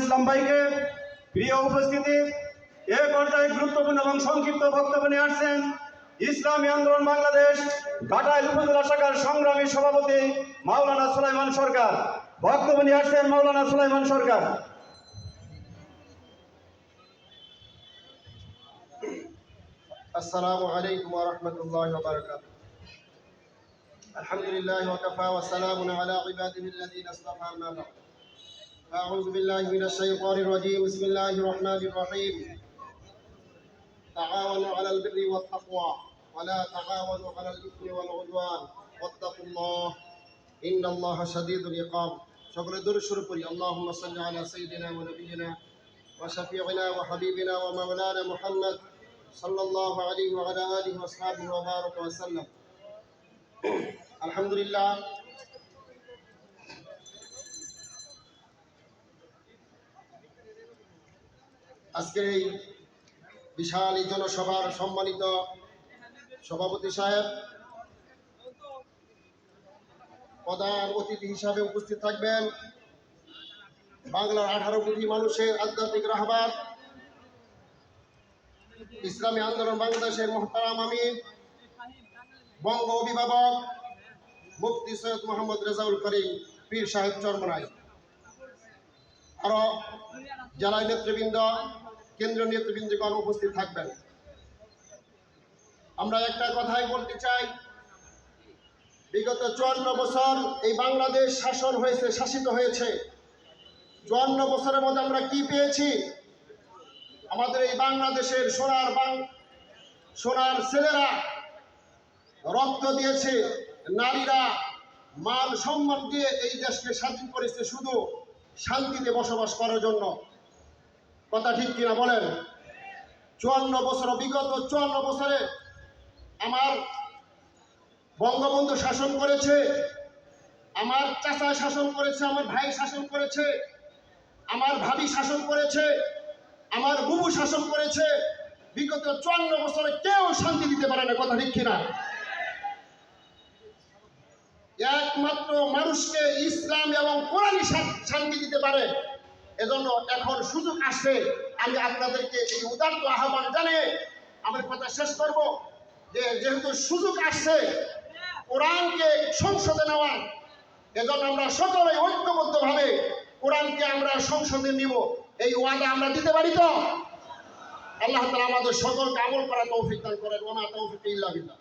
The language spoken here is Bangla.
ইসলাম ভাইকে। প্রিয় উপস্থিতি, এ পর্যায়ে গুরুত্বপূর্ণ এবং সংক্ষিপ্ত বক্তব্য নিয়ে আসছেন ইসলামী আন্দোলন বাংলাদেশ ঘাটাইল উপজেলা শাখার সংগ্রামী সভাপতি মাওলানা সুলাইমান সরকার। বক্তব্য নিয়ে আসছেন মাওলানা সুলাইমান সরকার। আসসালামু আলাইকুম ওয়া রাহমাতুল্লাহি ওয়া বারাকাতুহু। আলহামদুলিল্লাহি ওয়া কাফা ওয়া সালামুন আলা ইবাদিহি আল্লাযিনা ইসতাফা বা'দ। أعوذ بالله من الشيطان الرجيم. بسم الله الرحمن الرحيم. تعاونوا على البر والتقوى ولا تعاونوا على الإثم والعدوان. واتقوا الله. إن الله شديد العقاب. شكرا دور الشركري اللهم صل على سيدنا ونبينا وشفيعنا وحبيبنا ومولانا محمد صلى الله عليه وعلى آله وأصحابه وبارك وسلم. الحمد لله আজকের এই বিশাল এই জনসভার সম্মানিত সভাপতি সাহেব, প্রধান অতিথি হিসাবে উপস্থিত থাকবেন। বাংলার আঠারো কোটি মানুষের আধ্যাত্মিক রাহবার ইসলামী আন্দোলন বাংলাদেশের মহতারাম আমির, বঙ্গ অভিভাবক মুফতি সৈয়দ মোহাম্মদ রেজাউল করিম পীর সাহেব চরমরাই আরও জেলা নেতৃবৃন্দ, কেন্দ্রীয় নেতৃবৃন্দগণ উপস্থিত থাকবেন। আমরা একটা কথাই বলতে চাই, বিগত চুয়ান্ন বছর এই বাংলাদেশ শাসন হয়েছে, শাসিত হয়েছে। চুয়ান্ন বছরের মধ্যে আমরা কি পেয়েছি? আমাদের এই বাংলাদেশের সোনার বাং সোনার ছেলেরা রক্ত দিয়েছে, নারীরা মান সম্মান দিয়ে এই দেশকে স্বাধীন করেছে শুধু শান্তিতে বসবাস করার জন্য। কথা ঠিক কিনা বলেন? চুয়ান্ন বছর, বিগত চুয়ান্ন বছরে আমার বঙ্গবন্ধু শাসন করেছে, আমার চাচা শাসন করেছে, আমার ভাই শাসন করেছে, আমার ভাবি শাসন করেছে, আমার বুবু শাসন করেছে। বিগত চুয়ান্ন বছরে কেউ শান্তি দিতে পারে না, কথা ঠিক কিনা? একমাত্র মানুষকে ইসলাম এবং শান্তি দিতে পারে। এজন্য এখন সুযোগ আসছে। আমি আপনাদেরকে এই উদার্ত আহ্বান জানিয়ে আমার কথা শেষ করব যে যেহেতু সুযোগ আসছে, কোরআনকে সংসদে নেওয়ার, এজন্য আমরা সকলে ঐক্যবদ্ধভাবে কোরআনকে আমরা সংসদে নিব। এই ওয়াদা আমরা দিতে পারি তো? আল্লাহ তালা আমাদের সকলকে আমল করা তৌফিক দান করেন। ওমা তৌফিক ইল্লা বিল্লাহ।